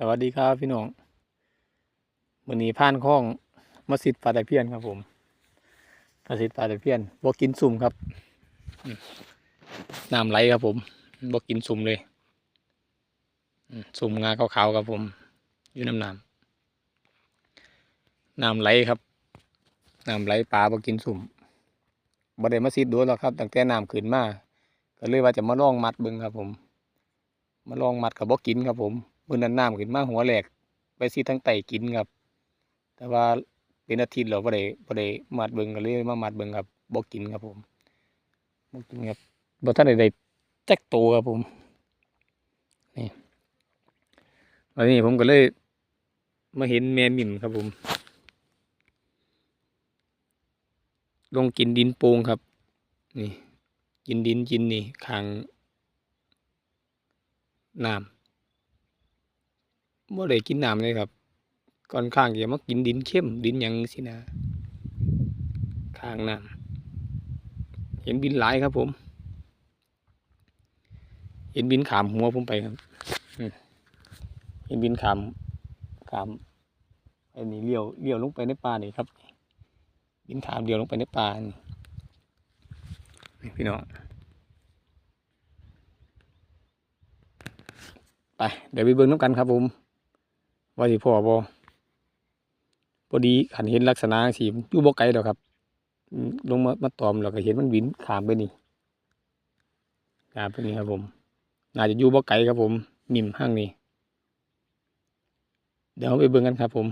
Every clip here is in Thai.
สวัสดีครับพี่น้องวันนี้ผ่านคลองมัสยิดปลาตะเพียนครับผมมัสยิดปลาตะเพียนบ่กินสุ่มครับน้ำไหลครับผมบ่กินสุ่มเลยสุ่มงาขาวๆครับผม อยู่น้ำน้ำน้ำไหลครับน้ำไหลปลาบ่กินสุ่มบ่ได้มัสยิดโดูหรอกครับตั้งแต่น้ำขึ้นมาก็เลยว่าจะมาลองมัดบิ่งครับผม มาลองมัดกับบ่กินครับผม มื้อนั้นน้ำขึ้นมาหัวแหลกไปซีทั้งไตกินครับ แต่ว่าเป็นอาทิตย์เราบ่ได้บ่ได้มัดเบิ่งก็เลยมามัดเบิ่งครับบ่กินครับผมบ่กินครับบ่ทันได้ได้แจ็คโตวครับผมนี่วันนี้ผมก็เลย มาเห็นแม่มิ่มครับผม ลงกินดินโป่งครับ นี่กินดินกินนี่ข้างน้ำ บ่ได้กินน้ำเลยครับก่อนข้างจะมากินดินเข้มดินหยังสินะข้างน้ำเห็นบินหลายครับผม เห็นบินขามหัวผมไปครับเห็นบินขามขามไอ้นี่เลี้ยวเลี้ยวลงไปในป่านี่ครับ บินขามเลี้ยวลงไปในป่านี่พี่น้องไปเดี๋ยวไปเบิ่งน้ำกันครับผม ว่าสิพ่อบ่พอดีขันเห็นลักษณะสีอยู่บ่ไกลดอกครับลงมามาตอมแล้วก็เห็นมันบินขามไปนี่ขามไปนี่ครับผมน่าจะอยู่บ่ไกลครับผมนิ่มห้างนี้เดี๋ยวเราไปเบิ่งกันครับผม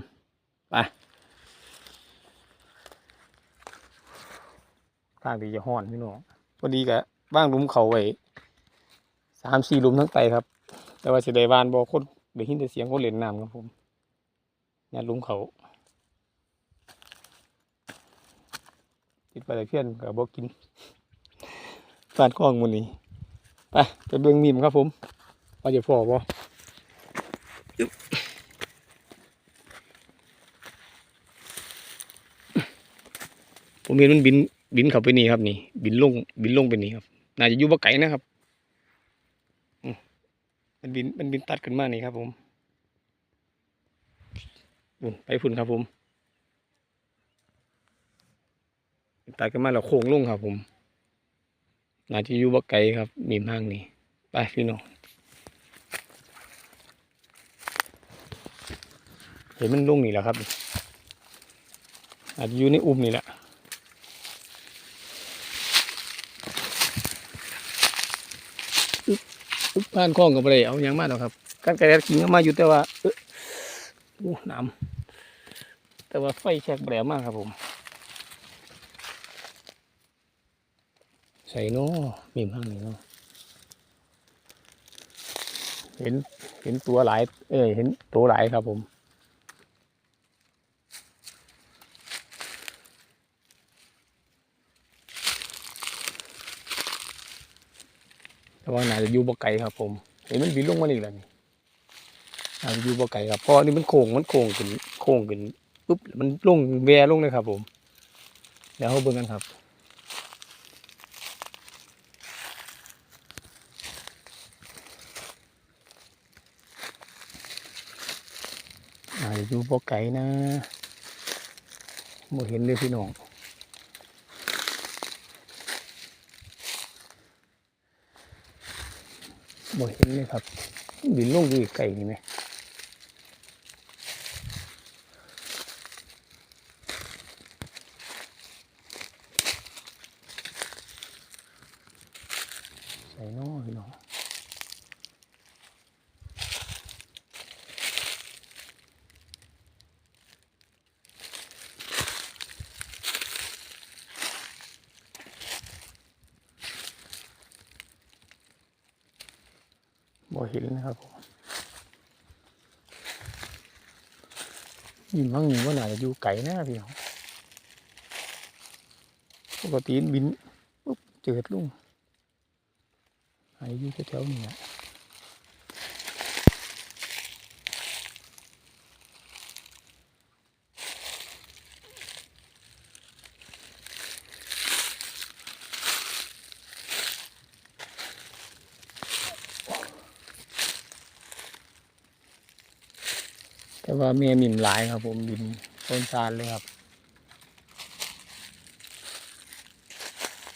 ไปข้างที่จะห้อนพี่น้องพอดีกะว่างลุมเขาไว้สามสี่ลุมทั้งไตครับ แต่ว่าสิได้วานบ่คน ได้ยินแต่เสียงคนเล่นน้ำครับผมเนี่ยลุมเขาติดไปแต่เพี้ยนกับบ่กินฟานคล้องมันนี้ไปไปเบิ่งมีมครับผมว่าจะพอบ่อึ๊บผมเห็นมันบินบินเข้าไปนี่ครับนี่ บินลงบินลงไปนี่ครับ น่าจะอยู่บ่ไกลนะครับ มันบินมันบินตัดขึ้นมานี่ครับผมอุ่นไปฝุ่นครับผมตัดขึ้นมาแล้วโค้งลงครับผมน่าจะอยู่บ่ไกลครับมีมางนี่ไปพี่น้องเห็นมันลงนี่แหละครับอาจจะอยู่ในอุ้มนี่แหละ บ้านคลองกับอะไรเอาหยังมาหรอกครับการกระแดดขิงเอามาอยู่แต่ว่าเออโอ้น้ำแต่ว่าไฟแฉกแปลมากครับผม ใส่เนาะมีมห้างนี่เนาะเห็นเห็นตัวหลาย เอ้ยเห็นตัวหลายครับผม แต่ว่าน่าจะอยู่บ่ไกลครับ ผมเห็นมันบินลงมาอีกแล้วนี่น่าจะอยู่บ่ไกลครับเพราะอันนี่มันโค้งมันโค้งขึ้นโค้งขึ้นปุ๊บมันลงแวลงเลยครับ ผมเดี๋ยวเราเบิ่งกันครับอาอยู่บ่ไกลนะบ่เห็นเลยพี่น้อง บ่เห็นเลยครับบินลงอยู่ไกลนี่ไหม บ่เห็นนะครับผมยินว่างนี้ว่าน่าจะอยู่ไกลนะพี่เขาปกติบินปุ๊บเจอลุงอาจจะอยู่แถวๆนี้นะ ว่าเมียมิมหลายครับ ผมบินต้นซานเลยครับ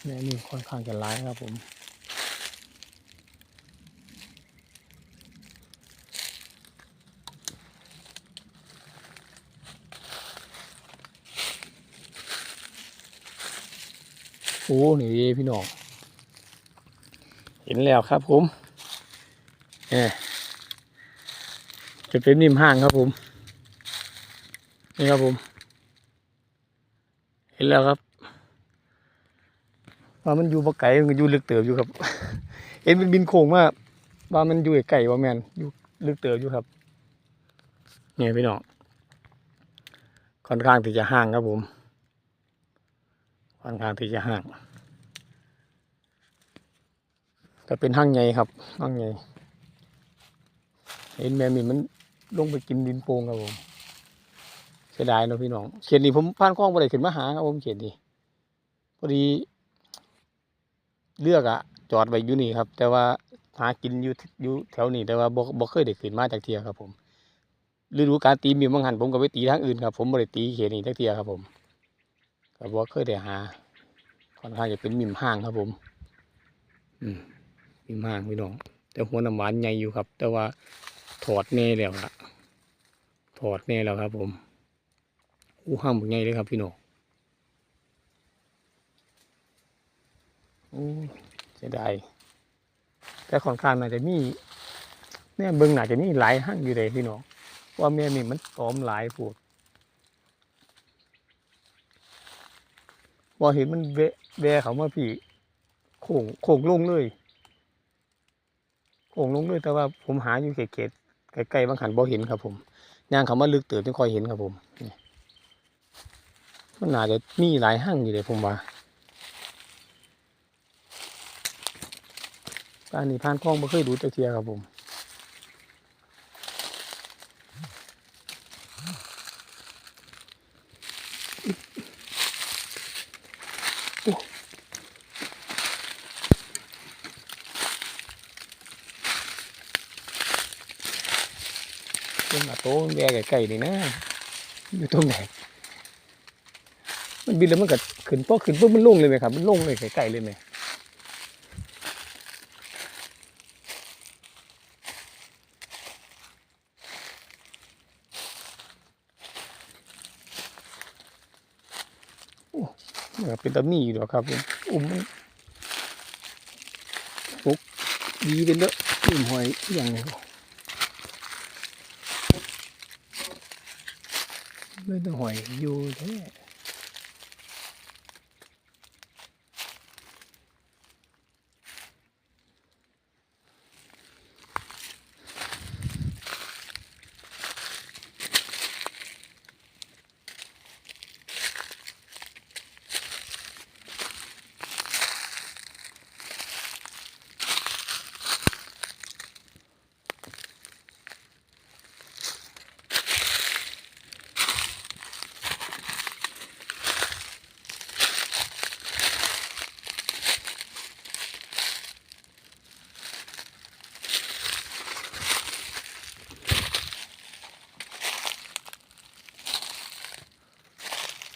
แม่นี่ค่อนข้างจะร้ายครับผมโอ้นี่พี่น้อง เห็นแล้วครับผมเออจะเป็นนิ่มห้างครับผม นี่ครับผม เห็นแล้วครับว่ามันอยู่บ่ไก่มันอยู่ลึกเติบอยู่ครับ เห็นมันบินโค้งมาว่ามันอยู่ไก่ว่าแมนอยู่ลึกเติบอยู่ครับ เนี่ยพี่น้องค่อนข้างที่จะห่างครับผมค่อนข้างที่จะห่างแต่เป็นห้างใหญ่ครับห้างใหญ่เห็นแม่มีมันลงไปกินดินโป่งครับผมเสียดายเนาะพี่น้องเขียนนี้ผมผ่านคล้องไปได้ขึ้นมาหาครับผมเขียนนี้พอดี เลือกอะจอดไว้อยู่นี่ครับ แต่ว่าหากินอยู่อยู่แถวนี้แต่ว่าบ่บ่เคยได้ขึ้นมาจากเทียครับ ผมฤดูการตีมีบางหันผมก็ไปตีทางอื่นครับ ผมบ่ได้ตีเขียนนี้จากเทียครับ ผมก็บ่เคยได้หาค่อนข้างจะเป็นมิมห้างครับ ผม อืมมีมากพี่น้อง แต่หัวน้ำหวานใหญ่อยู่ครับ แต่ว่าถอดแน่แล้วละถอดแน่แล้วครับ ผม อู้ห้ามใหญ่เลยครับพี่น้องโอ้เสียดายแต่ค่อนข้างน่าจะมีแม่เบิ้งน่าจะมีหลายห้างอยู่เลยพี่น้องว่าแม่นี่มันตอมหลายพูดว่าเห็นมันแวแวเขามาพี่โค้งโค้งลงเลยโอ่งลงด้วยแต่ว่าผมหาอยู่เขตๆใกล้ๆบางขันบ่เห็นครับผมย่างเขามาลึกเติบจึงคอยเห็นครับผมนี่ มันน่าจะมีหลายห้างอยู่เลยผมว่าป้านนี้ผ่านคลองบ่เคยดูตะเทียครับผมโอ้เป็นมาโตมันแวไก่ๆนี่นะ อยู่ตรงไหน มันบินแล้วมันก็ขึ้นพอขึ้นปุ๊บมันลงเลยไหมครับ มันลงเลยไก่ๆเลยไหมเป็นตะมีอยู่หรอครับอุ้มปุ๊กดีเป็นเลอะอุ้มหอยอย่างนี้ไม่ต้องหอยอยู่แท้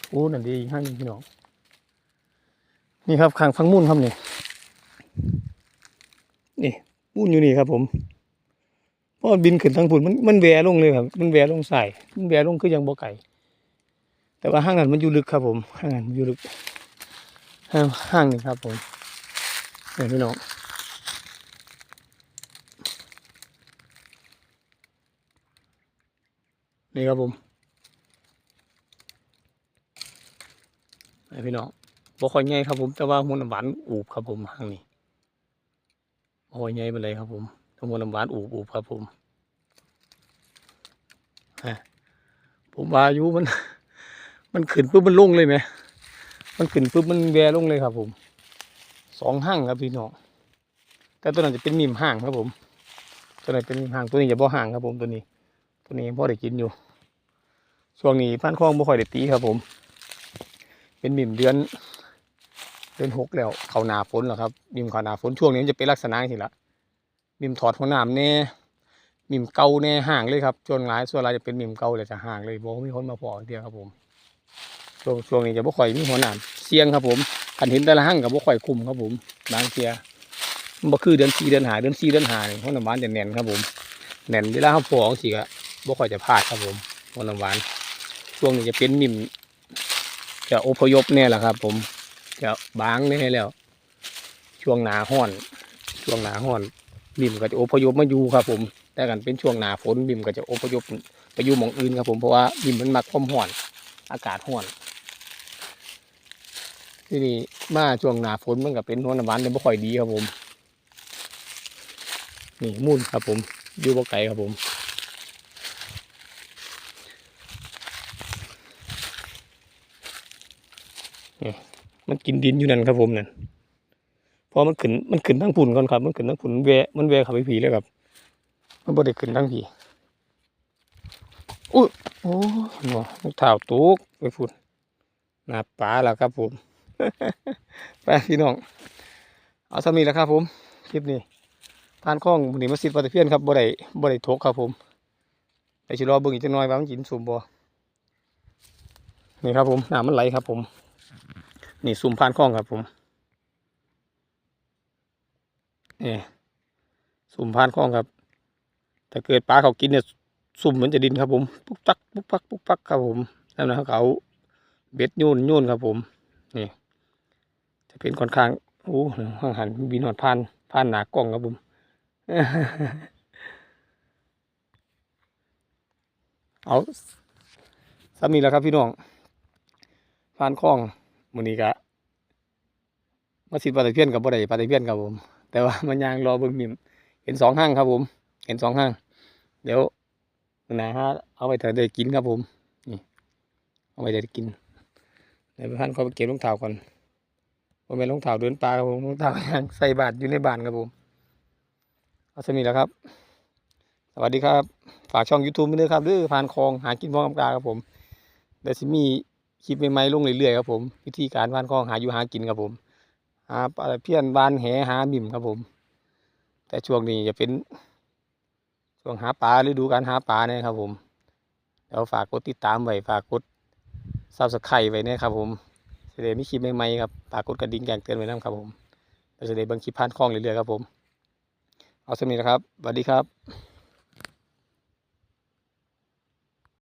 โอ้นั่นดีห้างหนึงพี่น้องนี่ครับข้างฟังมุ่นครับนี่นี่มุ่นอยู่นี่ครับ ผมเพราะมันบินขึ้นทางพุ่นมันมันแหวลงเลยครับมันแหวลงใส่มันแหวลงคือยังบ่ไก่แต่ว่าห้างนั้นมันอยู่ลึกครับ ผมห้างนั้นมันอยู่ลึกห้างห้างหนึ่งครับ ผมเนี่ยพี่น้องนี่ครับผม นี่พี่น้องบ่ค่อยใหญ่ครับผม แต่ว่าหัวน้ำหวานอูบครับผมห้างนี้บ่ค่อยใหญ่ไปเลยครับผมแต่หัวน้ำหวานอูบอูบครับผมฮะผมวายู่มัน มันขึ้นปุ๊บมันลงเลยไหมมันขึ้นปุ๊บมันแวลงเลยครับ ผมสองห้างครับพี่น้องแต่ตัวนั้นจะเป็นมิมห้างครับผม ตัวนั้นเป็นมิมห้างตัวนี้จะบ่ห่างครับผมตัวนี้ ตัวนี้พ่อได้กินอยู่ช่วงนี้พันคลองบ่ค่อยได้ตีครับผม เป็นมิมเดือนเดือนหกแล้วเขาหนาฝนแล้วครับมิมเขาหนาฝนช่วงนี้มันจะเป็นลักษณะนี้ละมิมถอดหัวหนามแน่มิมเก่าแน่ห่างเลยครับช่วงหลายส่วนหลายจะเป็นมิมเก่าเลยจะห่างเลยบ่มีคนมาพอเดียวครับผมช่วงช่วงนี้จะบ่ค่อยมีหัวหนามเสียงครับผมคันเห็นแต่ละหั่งกับบ่ค่อยคุมครับผมบางเทียมันบ่คือเดือน4เดือน5เดือน4เดือน5นี่หัวหนามหวานจะแน่นครับผมแน่นเวลาเฮาพอจังซี่ก็บ่ค่อยจะพลาดครับผมหัวหนามหวานช่วงนี้จะเป็นมิม จะอพยพเนี่ยแหละครับ ผมจะบางแน่แล้ว ช่วงหนาห้อน ช่วงหนาห้อน บิมก็จะอพยพมาอยู่ครับ ผมแต่กันเป็นช่วงหนาฝนบิมก็จะอพยพไปอยู่หมองอื่นครับผมเพราะว่าบิมมันมักความห้อน อากาศห้อน ที่นี่มาช่วงหนาฝนมันก็เป็นหัวน้ำหวานแต่ไม่ค่อยดีครับผม นี่มุ่นครับผมอยู่บ่ไกลครับผม มันกินดินอยู่นั่นครับผมนั่นเพอมันขึ้นมันขึ้นทั้งผุนก่อนครับ มันขึ้นทั้งผุนแวะมันแวะขับไปผีเลยครับ มันบ่ได้ขึ้นทั้งผีอุ้ยโอ้หนอรองเท้าตุกไปผุ่นหน้าป่าแล้วครับผมไปพี่น้อง เอาสามีแล้วครับผม คลิปนี้ผ่านข้องหนีมาสิทธิ์ปฏิเพียนครับบ่ได้บ่ได้ทกครับผมไปชิรอเบิ่งอีกจักหน่อยว่ามันกินสุ่มบ่นี่ครับผมน้ำมันไหลครับผม นี่ซุ่มผ่านคล้องครับผมนี่ซุ่มผ่านคล้องครับ ถ้าเกิดปลาเขากินเนี่ยซุ่มเหมือนจะดินครับผมปุ๊กปักปุ๊กปักปุ๊กปักครับผมแล้วนะเขาเบ็ดโยนโยนครับผมนี่จะเป็นค่อนข้างโอ้ห่างหันบินหอดผ่านผ่านหนากล้องครับผมเอาสามีแล้วครับพี่น้องผ่านคล้อง มื้อนี้ก็มาสิปลาตะเพียนกับบ่ได้ปลาตะเพียนครับผม แต่ว่ามันยางรอเบิ่งมิมเห็นสองห้างครับผม เห็นสองห้าง เดี๋ยวมื้อหนฮะเอาไปเถอะได้กินครับผมนี่เอาไปได้กินในบ้านเขาไปเก็บรองเท้าก่อนบ่แม่นรองเท้าเดินป่าครับผมรองเท้ายางใส่บาตรอยู่ในบ้านครับผมเอาสมีแล้วครับ สวัสดีครับ ฝากช่อง YouTube ด้วยครับด้อผ่านคลองหากินพร้อมกับกาครับผมเดี๋ยวสิมี คลิปใหม่ๆลงเรื่อยๆครับผมวิธีการว่านคล้องหาอยู่หากินครับผมหาปลาเพี้ยนวานแหหาบิ่มครับผม แต่ช่วงนี้จะเป็นช่วงหาปลาฤดูการหาปลาเนี่ยครับผมเดี๋ยวฝากกดติดตามไว้ฝากกดซับสไครต์ไว้เนี่ยครับผมจะได้มีคลิปใหม่ๆครับฝากกดกระดิ่งแจ้งเตือนไว้นะครับผมเราจะได้เบิ่งคลิปผ่านคล้องเรื่อยๆครับผม เอาสำนีนะครับสวัสดีครับ